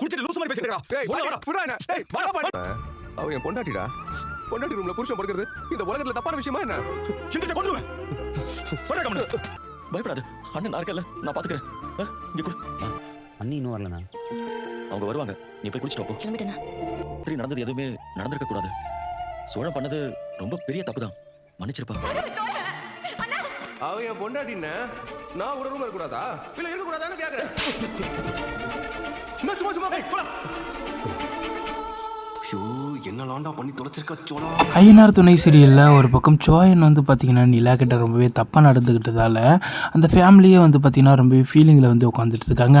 குடிச்சிட்டு லூசு மாதிரி பேசிட்டு இருக்கா? அவ என் பொண்டாட்டிடா. பொண்டாட்டி ரூம்ல புருஷன் படுக்கிறது இந்த உலகத்துல தப்பான விஷயமா என்ன? சிந்திச்ச கொண்டுருவேன். பயப்படாது. அண்ணன் நான் இருக்கல நான் பாத்துக்கிறேன். இங்க கொடு. அண்ணி இன்னும் வரலண்ணா. அவங்க வருவாங்க. நீ போய் குடிச்சிட்டு போ கிளம்பிட்டேண்ணா. சரி நடந்தது எதுவுமே நடந்திருக்க கூடாது. சோழன் பண்ணது ரொம்ப பெரிய தப்பு தான். மன்னிச்சிருப்பா. அவ என் பொண்டாட்டின்னு நான் ஒரு ரூம்ல இருக்க கூடாதா இல்ல இருக்க கூடாதான்னு கேக்குறேன். 你们怎么怎么？哎出来！ஐயனார் துணை சீரியலில் ஒரு பக்கம் சோயன் வந்து பார்த்திங்கன்னா நிலா கிட்ட ரொம்பவே தப்பாக நடந்துக்கிட்டதால அந்த ஃபேமிலியே வந்து பார்த்திங்கன்னா ரொம்பவே ஃபீலிங்கில் வந்து உட்காந்துட்டு இருக்காங்க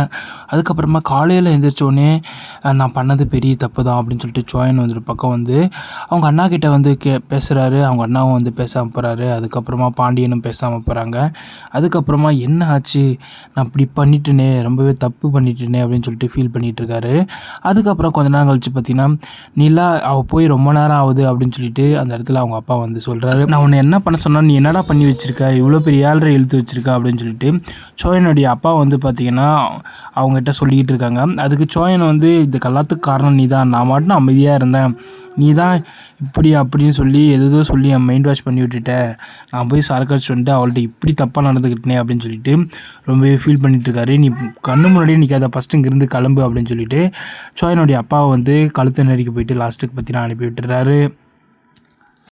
அதுக்கப்புறமா காலையில் எழுந்திரிச்சோடனே நான் பண்ணது பெரிய தப்பு தான் அப்படின்னு சொல்லிட்டு சோயன் வந்து ஒரு பக்கம் வந்து அவங்க அண்ணா கிட்ட வந்து கே பேசுகிறாரு அவங்க அண்ணாவும் வந்து பேசாமல் போகிறாரு அதுக்கப்புறமா பாண்டியனும் பேசாமல் போகிறாங்க அதுக்கப்புறமா என்ன ஆச்சு? நான் இப்படி பண்ணிட்டேனே ரொம்பவே தப்பு பண்ணிட்டேனே அப்படின்னு சொல்லிட்டு ஃபீல் பண்ணிகிட்டு இருக்காரு அதுக்கப்புறம் கொஞ்ச நேரம் கழிச்சு பார்த்தீங்கன்னா நிலா அவள் போய் ரொம்ப நேரம் ஆகுது அப்படின்னு சொல்லிட்டு அந்த இடத்துல அவங்க அப்பா வந்து சொல்கிறாரு நான் உன்னை என்ன பண்ண சொன்னால் நீ என்னடா பண்ணி வச்சிருக்க? இவ்வளோ பெரிய ஆள்ற இழுத்து வச்சிருக்க அப்படின்னு சொல்லிட்டு சோயனுடைய அப்பா வந்து பார்த்தீங்கன்னா அவங்ககிட்ட சொல்லிக்கிட்டு இருக்காங்க. அதுக்கு சோயன் வந்து இது எல்லாத்துக்கு காரணம் நீ தான் நான் மட்டும் அமைதியாக இருந்தேன். நீ தான் இப்படி அப்படின்னு சொல்லி எதோ சொல்லி என் மைண்ட் வாஷ் பண்ணி விட்டுட்ட. நான் போய் சரக்கு வந்துட்டு அவள்கிட்ட இப்படி தப்பாக நடந்துக்கிட்டேனே அப்படின்னு சொல்லிட்டு ரொம்பவே ஃபீல் பண்ணிட்டு நீ கண்ணு முன்னாடியே நிற்காத ஃபஸ்ட்டு இங்கேருந்து கிளம்பு அப்படின்னு சொல்லிட்டு சோயனுடைய அப்பாவை வந்து கழுத்து நெறிக்கு போயிட்டு லாஸ்ட்டுக்கு பற்றி நான் அனுப்பி விட்டுறாரு